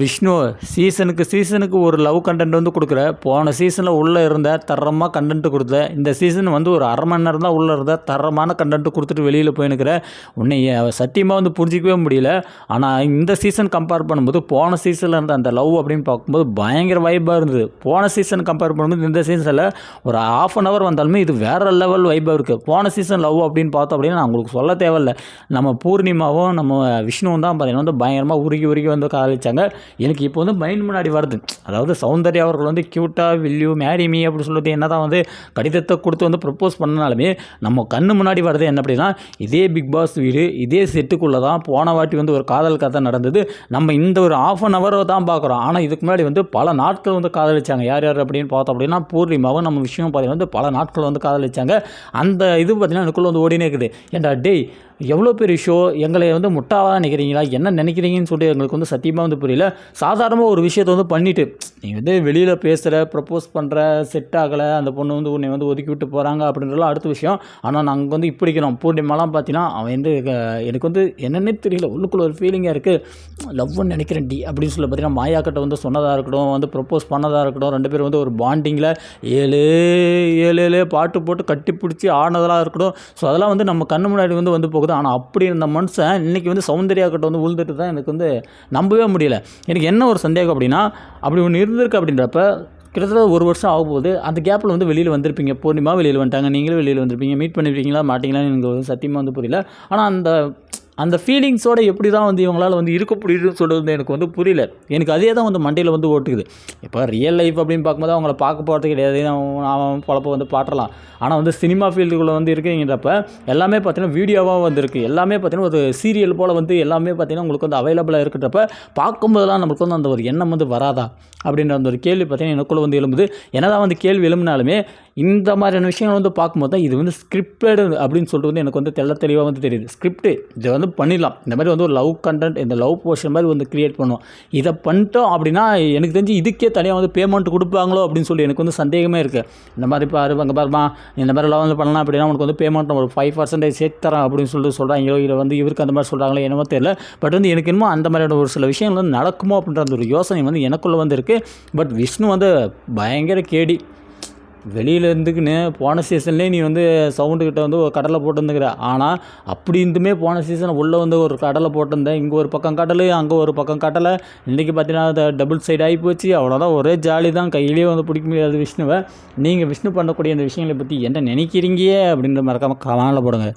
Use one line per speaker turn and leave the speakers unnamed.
விஷ்ணு சீசனுக்கு சீசனுக்கு ஒரு லவ் கண்டென்ட் வந்து கொடுக்குற. போன சீசனில் உள்ளே இருந்த தரமாக கண்டென்ட் கொடுத்த. இந்த சீசன் வந்து ஒரு அரை மணி நேரம் தான் உள்ளே இருந்த தரமான கண்டென்ட் கொடுத்துட்டு வெளியில் போயினுக்கிற உன்னை சத்தியமாக வந்து புரிஞ்சிக்கவே முடியல. ஆனால் இந்த சீசன் கம்பேர் பண்ணும்போது போன சீசனில் இருந்த அந்த லவ் அப்படின்னு பார்க்கும்போது பயங்கர வைப்பாக இருந்தது. போன சீசன் கம்பேர் பண்ணும்போது இந்த சீசனில் ஒரு ஆஃப் அன் ஹவர் வந்தாலுமே இது வேறு லெவல் வைப்பாக இருக்குது போன சீசன் லவ் அப்படின்னு பார்த்தோம் அப்படின்னா நான் உங்களுக்கு சொல்ல தேவையில்ல. நம்ம பூர்ணிமாவும் நம்ம விஷ்ணுவும் தான் பார்த்தீங்கன்னா வந்து பயங்கரமாக உருகி உருகி வந்து காதலிச்சாங்க. எனக்கு இப்போ வந்து மைண்ட் முன்னாடி வருது. அதாவது சௌந்தர்யா அவர்கள் வந்து க்யூட்டாக வில்யூ மேரி மீ அப்படி சொல்லிட்டு என்ன தான் வந்து கடிதத்தை கொடுத்து வந்து ப்ரப்போஸ் பண்ணாலுமே நம்ம கண்ணு முன்னாடி வருது என்ன அப்படின்னா இதே பிக் பாஸ் வீடு இதே செட்டுக்குள்ளே தான் போன வாட்டி வந்து ஒரு காதல் கதை நடந்தது. நம்ம இந்த ஒரு ஆஃப் அன் ஹவர் தான் பார்க்குறோம். ஆனால் இதுக்கு முன்னாடி வந்து பல நாட்கள் வந்து காதலிச்சாங்க. யார் யார் அப்படின்னு பார்த்தோம் அப்படின்னா பூர்ணிமாவும் நம்ம விஷயம் பார்த்தீங்கன்னா வந்து பல நாட்கள் வந்து காதலிச்சாங்க. அந்த இது பார்த்தீங்கன்னா எனக்குள்ளே வந்து ஓடினே இருக்குது. ஏன்டா டேய் எவ்வளோ பெரிய ஷோ எங்களை வந்து முட்டாவாக நினைக்கிறீங்களா? என்ன நினைக்கிறீங்கன்னு சொல்லிட்டு எங்களுக்கு வந்து சத்தியமாக வந்து புரியல. சாதாரணமாக ஒரு விஷயத்தை வந்து பண்ணிவிட்டு நீ வந்து வெளியில் பேசுகிற ப்ரப்போஸ் பண்ணுற செட் ஆகலை அந்த பொண்ணு வந்து உன்னை வந்து ஒதுக்கி விட்டு போகிறாங்க அப்படின்றலாம் அடுத்த விஷயம். ஆனால் நாங்கள் வந்து இப்படிக்கிறோம் பூர்ணிமாலாம் பார்த்தீங்கன்னா அவன் வந்து எனக்கு வந்து என்னென்னே தெரியல. உள்ளுக்குள்ள ஒரு ஃபீலிங்காக இருக்குது லவ்னு நினைக்கிறேன் டி அப்படின்னு சொல்லி பார்த்தீங்கன்னா மாயாக்கிட்ட வந்து சொன்னதாக இருக்கட்டும் வந்து ப்ரப்போஸ் பண்ணதாக இருக்கட்டும் ரெண்டு பேரும் வந்து ஒரு பாண்டிங்கில் ஏழு ஏழு ஏழு பாட்டு போட்டு கட்டி பிடிச்சி ஆனதெல்லாம் இருக்கட்டும். ஸோ அதெல்லாம் வந்து நம்ம கண்ணு முன்னாடி வந்து வந்து போகுது? ஆனால் அப்படி இருந்த மனுஷன் இன்றைக்கி வந்து சௌந்தர்யா கிட்ட வந்து உழுந்துட்டு தான் எனக்கு வந்து நம்பவே முடியல. எனக்கு என்ன ஒரு சந்தேகம் அப்படின்னா அப்படி ஒன்று இருந்திருக்கு அப்படின்றப்ப கிட்டத்தட்ட ஒரு வருஷம் ஆக போகுது அந்த கேப்பில் வந்து வெளியில் வந்திருப்பீங்க. பூர்ணிமா வெளியில் வந்துட்டாங்க. நீங்களும் வெளியில் வந்திருப்பீங்க. மீட் பண்ணிருப்பீங்களா மாட்டிங்களா எனக்கு வந்து சத்தியமாக வந்து புரியல. ஆனால் அந்த அந்த ஃபீலிங்ஸோட எப்படி தான் வந்து இவங்களால் வந்து இருக்க முடியுதுன்னு சொல்கிறது வந்து எனக்கு வந்து புரியல. எனக்கு அதே தான் வந்து மண்டையில் வந்து ஓட்டுக்குது இப்போ ரியல் லைஃப் அப்படின்னு பார்க்கும்போது அவங்கள பார்க்க போகிறது கிடையாது. அவன் பழப்ப வந்து பாட்டலாம் ஆனால் வந்து சினிமா ஃபீல்டுக்குள்ளே வந்து இருக்குங்கிறப்ப எல்லாமே பார்த்தீங்கன்னா வீடியோவாக வந்துருக்கு. எல்லாமே பார்த்தீங்கன்னா ஒரு சீரியல் போல் வந்து எல்லாமே பார்த்தீங்கன்னா உங்களுக்கு வந்து அவைலபிளாக இருக்கிறப்ப பார்க்கும்போதெல்லாம் நம்மளுக்கு வந்து அந்த ஒரு எண்ணம் வந்து வராதா? அப்படின்ற அந்த ஒரு கேள்வி பார்த்தீங்கன்னா எனக்குள்ளே வந்து எழும்புது. என்னதான் வந்து கேள்வி எழும்புனாலுமே இந்த மாதிரியான விஷயங்கள் வந்து பார்க்கும்போது தான் இது வந்து ஸ்கிரிப்டட் அப்படின்னு சொல்லிட்டு வந்து எனக்கு வந்து தெள்ள தெளிவாக வந்து தெரியுது. ஸ்கிரிப்ட் இதை வந்து பண்ணிடலாம். இந்த மாதிரி வந்து ஒரு லவ் கண்டென்ட் இந்த லவ் போர்ஷன் மாதிரி வந்து கிரியேட் பண்ணுவோம். இதை பண்ணிட்டோம் அப்படின்னா எனக்கு தெரிஞ்சு இதுக்கே தனியாக வந்து பேமெண்ட் கொடுப்பாங்களோ அப்படின்னு சொல்லி எனக்கு வந்து சந்தேகமே இருக்குது இந்த மாதிரி பாரு அங்கே பாருமா இந்த மாதிரி லவ் வந்து பண்ணலாம் அப்படின்னா உனக்கு வந்து பேமெண்ட் ஒரு ஃபைவ் பர்சன்டேஜ் சேர்த்து தரேன் அப்படின்னு சொல்லிட்டு சொல்கிறாங்களோ இல்லை வந்து இவருக்கு அந்த மாதிரி சொல்கிறாங்களோ என்னமோ தெரியல. பட் வந்து எனக்கு என்னமோ அந்த மாதிரியான ஒரு சில விஷயங்கள் வந்து நடக்குமோ அப்படின்ற அந்த ஒரு யோசனை வந்து எனக்குள்ளே வந்து இருக்குது பட் விஷ்ணு வந்து பயங்கர கேடி. வெளியில் இருந்துக்குன்னு போன சீசன்லேயே நீ வந்து சவுண்டுக்கிட்ட வந்து ஒரு கடலை போட்டுருந்துக்கிற. ஆனால் அப்படி இருந்துமே போன சீசன் உள்ளே வந்து ஒரு கடலை போட்டிருந்தேன் இங்கே ஒரு பக்கம் கடலை அங்கே ஒரு பக்கம் கடலை. இன்றைக்கி பார்த்தீங்கன்னா அது டபுள் சைடு ஆகி போச்சு. அவ்வளோதான் ஒரே ஜாலி தான். கையிலேயே வந்து பிடிக்க முடியாது விஷ்ணுவை. நீங்கள் விஷ்ணு பண்ணக்கூடிய அந்த விஷயங்களை பற்றி என்ன நினைக்கிறீங்க அப்படின்ற மறக்காமல் கவனில் போடுங்க.